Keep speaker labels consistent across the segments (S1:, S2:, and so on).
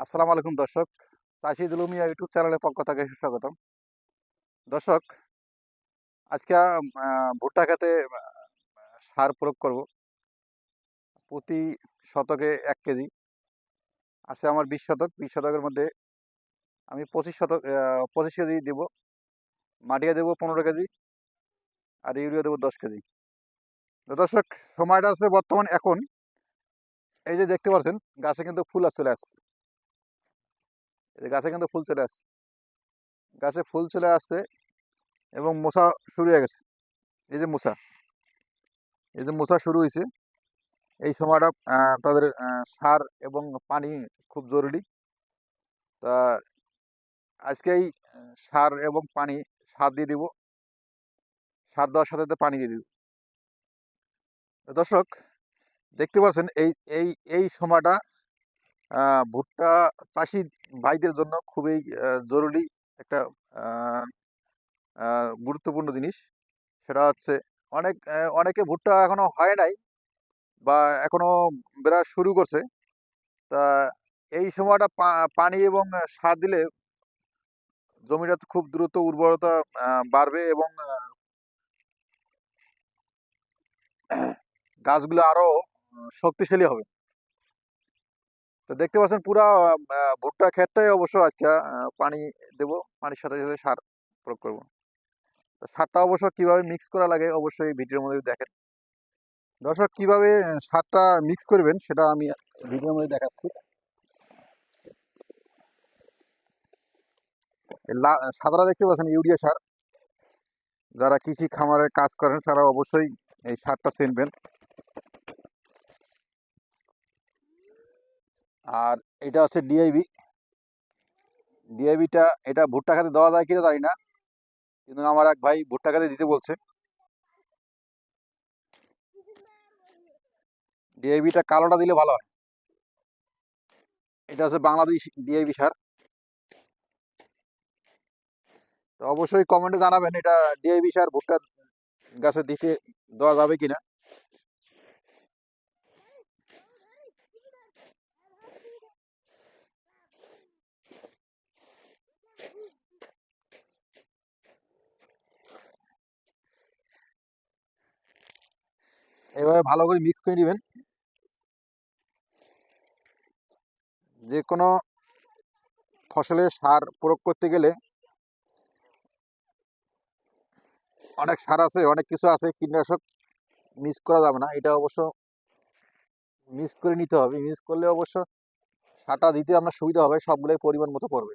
S1: আসসালামু আলাইকুম দর্শক। চাষি দুলুমিয়া ইউটিউব চ্যানেলের পক্ষ থেকে সুস্বাগতম। দর্শক, আজকে ভুট্টা খেতে সার প্রয়োগ করব। প্রতি শতকে এক কেজি। আছে আমার বিশ শতক। বিশ শতকের মধ্যে আমি পঁচিশ শতক পঁচিশ কেজি দেব। মাটিয়া দেবো পনেরো কেজি আর ইউরিয়া দেবো দশ কেজি। দর্শক, সময়টা আছে বর্তমান এখন। এই যে দেখতে পাচ্ছেন, গাছে কিন্তু ফুল আসছে চলে আসছে গাছে কিন্তু ফুল চলে আসছে। গাছে ফুল চলে আসছে এবং মশা শুরু হয়ে গেছে। এই যে মশা, এই যে মশা শুরু হয়েছে। এই সময়টা তাদের সার এবং পানি খুব জরুরি। তা আজকেই সার এবং পানি, সার দিয়ে দিব। সার দেওয়ার সাথে সাথে পানি দিয়ে দিব। দর্শক, দেখতে পাচ্ছেন এই এই এই সময়টা ভুট্টা চাষি ভাইদের জন্য খুবই জরুরি একটা গুরুত্বপূর্ণ জিনিস। সেটা হচ্ছে অনেক অনেকে ভুট্টা এখনও হয় নাই বা এখনও বেড়া শুরু করছে। তা এই সময়টা পানি এবং সার দিলে জমিটা খুব দ্রুত উর্বরতা বাড়বে এবং গাছগুলো আরও উম, শক্তিশালী হবে। তো দেখতে পাচ্ছেন পুরা ভুট্টা ক্ষেতটাই অবশ্য আজকে পানি দেব, পানির সাথে সাথে সার প্রয়োগ করব। সারটা অবশ্য কীভাবে মিক্স করা লাগে অবশ্যই ভিডিওর মধ্যে দেখেন। দর্শক, কীভাবে সারটা মিক্স করবেন সেটা আমি ভিডিওর মধ্যে দেখাচ্ছি। সাদাটা দেখতে পাচ্ছেন, ইউরিয়া সার। যারা কৃষি খামারে কাজ করেন, তারা অবশ্যই এই সারটা চিনবেন। আর এটা হচ্ছে ডিআইবি ডিআইবিটা এটা ভুট্টা খাতে দেওয়া যায় কিনা জানি না, কিন্তু আমার এক ভাই ভুট্টা খাতে দিতে বলছে। ডিআইবিটা কালোটা দিলে ভালো হয়। এটা হচ্ছে বাংলাদেশ ডিআইবি সার। তো অবশ্যই কমেন্টে জানাবেন এটা ডিআইবি সার ভুট্টা গাছে দিতে দেওয়া যাবে কিনা। এভাবে ভালো করে মিক্স করে নেবেন। যে কোনো ফসলে সার প্রয়োগ করতে গেলে অনেক সার আছে, অনেক কিছু আছে, কীটনাশক মিক্স করা যাবে না। এটা অবশ্য মিক্স করে নিতে হবে। মিক্স করলে অবশ্য সারটা দিতে আপনার সুবিধা হবে, সবগুলোই পরিমাণ মতো পড়বে।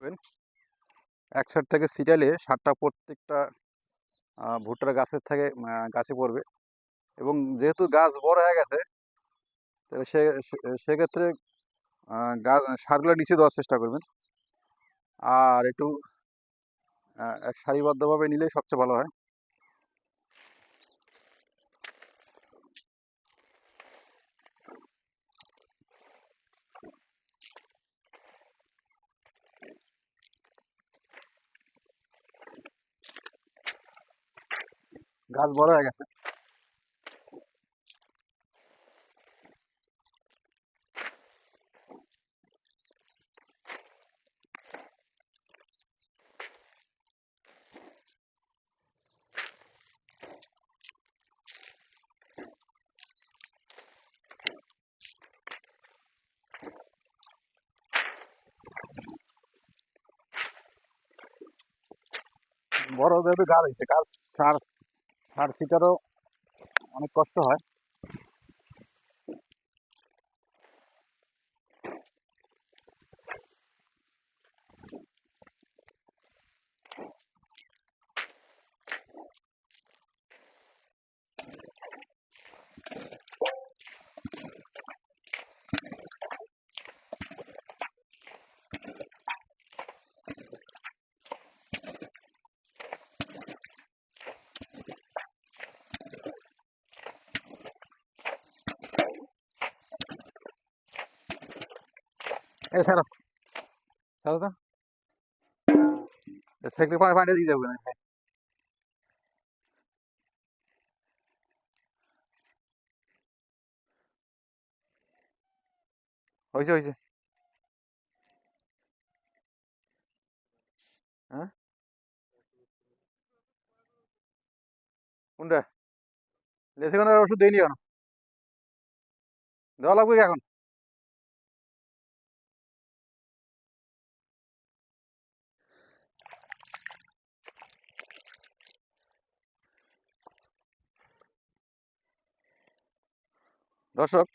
S1: এক সাইড থেকে সিটালে সারটা প্রত্যেকটা ভুট্টার গাছের থেকে গাছে পড়বে। এবং যেহেতু গাছ বড় হয়ে গেছে সে- সেক্ষেত্রে গাছ, সারগুলো নিচে দেওয়ার চেষ্টা করবেন। আর একটু এক সারিবদ্ধভাবে নিলেই সবচেয়ে ভালো হয়। গাছ বড় হয়ে গেছে বড় যেহেতু গাছ হয়েছে গাছ সার সার সিটারও অনেক কষ্ট হয়। এটা ছাড়ো। ছাড়ো তো। সাইকেল পায়ে পায়ে দিয়ে যাবে না। হয়েছে হয়েছে। হ্যাঁ? কোনটা? লেসে কোনো ওষুধ দিইনি কেন দেওয়া লাগবে এখন? দর্শক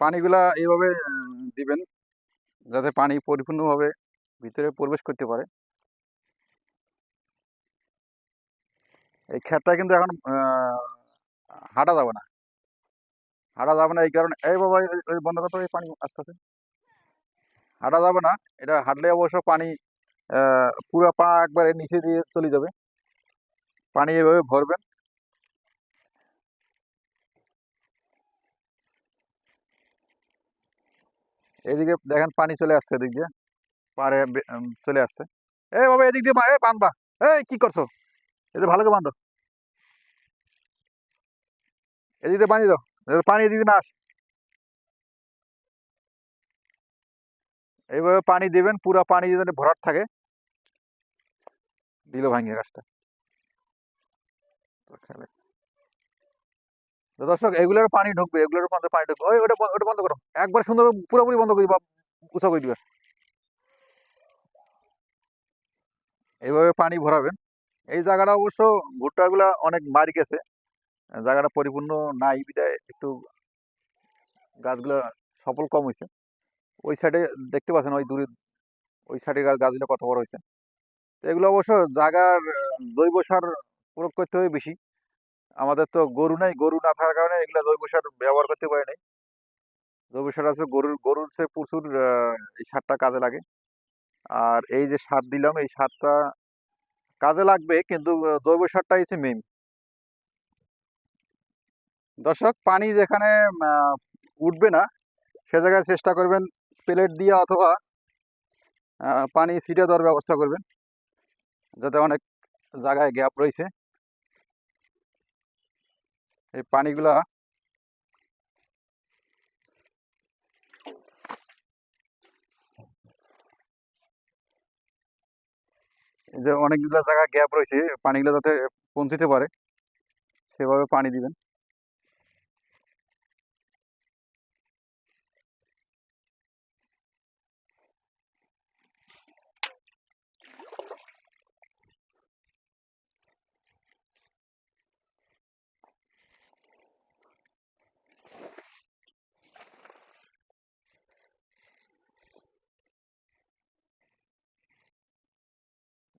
S1: পানিগুলা এইভাবে দিবেন যাতে পানি পরিপূর্ণভাবে ভিতরে প্রবেশ করতে পারে। এই ক্ষেতটা কিন্তু এখন হাঁটা যাবে না। হাঁটা যাবে না এই কারণে এই বাবা এই বন্ধ করতে হবে, পানি আস্তে আস্তে। হাঁটা যাবে না এটা হাঁটলে অবশ্য পানি পুরো পা একবারে নিচে দিয়ে চলে যাবে। পানি এভাবে ভরবেন। এদিকে দেখেন পানি চলে আসছে এদিক দিয়ে। পারে চলে আসছে। এই বাবা, এদিক দিয়ে এই বাঁধবা এই, কি করছ? এদের ভালো করে বাঁধো। এদিক দিয়ে বাঁধিয়ে দাও। পানি এদিক দিয়ে না আসে। এইভাবে পানি দিবেন, পুরো পানি যাতে ভরাট থাকে, দিল ভাঙিয়ে গাছটা। দর্শক, এগুলোর পানি ঢুকবে, এগুলোর মধ্যে পানি ঢুকবে। ওই, ওটা ওটা বন্ধ করো। একবার সুন্দর পুরোপুরি বন্ধ করে দিবা, উঁচা করে দিবা। এইভাবে পানি ভরাবেন। এই জায়গাটা অবশ্য ভুট্টাগুলা অনেক মারি গেছে। জায়গাটা পরিপূর্ণ নাই, বিদায়। একটু গাছগুলো সফল কম হয়েছে। ওই সাইডে দেখতে পাচ্ছেন, ওই দূরে, ওই সাইডে গাছগুলো কত বড় হয়েছে। তো এগুলো অবশ্য জায়গার জৈব সার প্রয়োগ করতে হবে বেশি। আমাদের তো গরু নাই, গরু না থাকার কারণে এগুলো জৈব সার ব্যবহার করতে পারি নাই। জৈব সার আছে গরুর গরুর সে প্রচুর এই সারটা কাজে লাগে। আর এই যে সার দিলাম, এই সারটা কাজে লাগবে, কিন্তু জৈব সারটা হচ্ছে মেইন দর্শক, পানি যেখানে উঠবে না, সে জায়গায় চেষ্টা করবেন প্লেট দিয়ে অথবা পানি ছিটে দেওয়ার ব্যবস্থা করবেন। যাতে অনেক জায়গায় গ্যাপ রয়েছে। এই পানিগুলা যে অনেকগুলো জায়গায় গ্যাপ রয়েছে পানিগুলো যাতে পৌঁছতে পারে সেভাবে পানি দিবেন।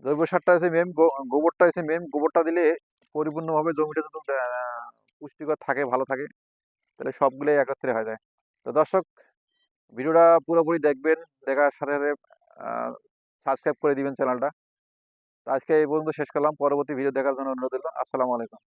S1: জৈব সারটা আছে মেম গোবরটা আছে মেম গোবরটা দিলে পরিপূর্ণভাবে জমিটা যদি পুষ্টিকর থাকে, ভালো থাকে, তাহলে সবগুলোই একত্রে হয়ে যায়। তো দর্শক, ভিডিওটা পুরোপুরি দেখবেন, দেখার সাথে সাথে সাবস্ক্রাইব করে দিবেন চ্যানেলটা তো আজকে এই পর্যন্ত শেষ করলাম, পরবর্তী ভিডিও দেখার জন্য অনুরোধ দিলাম আসসালামু আলাইকুম।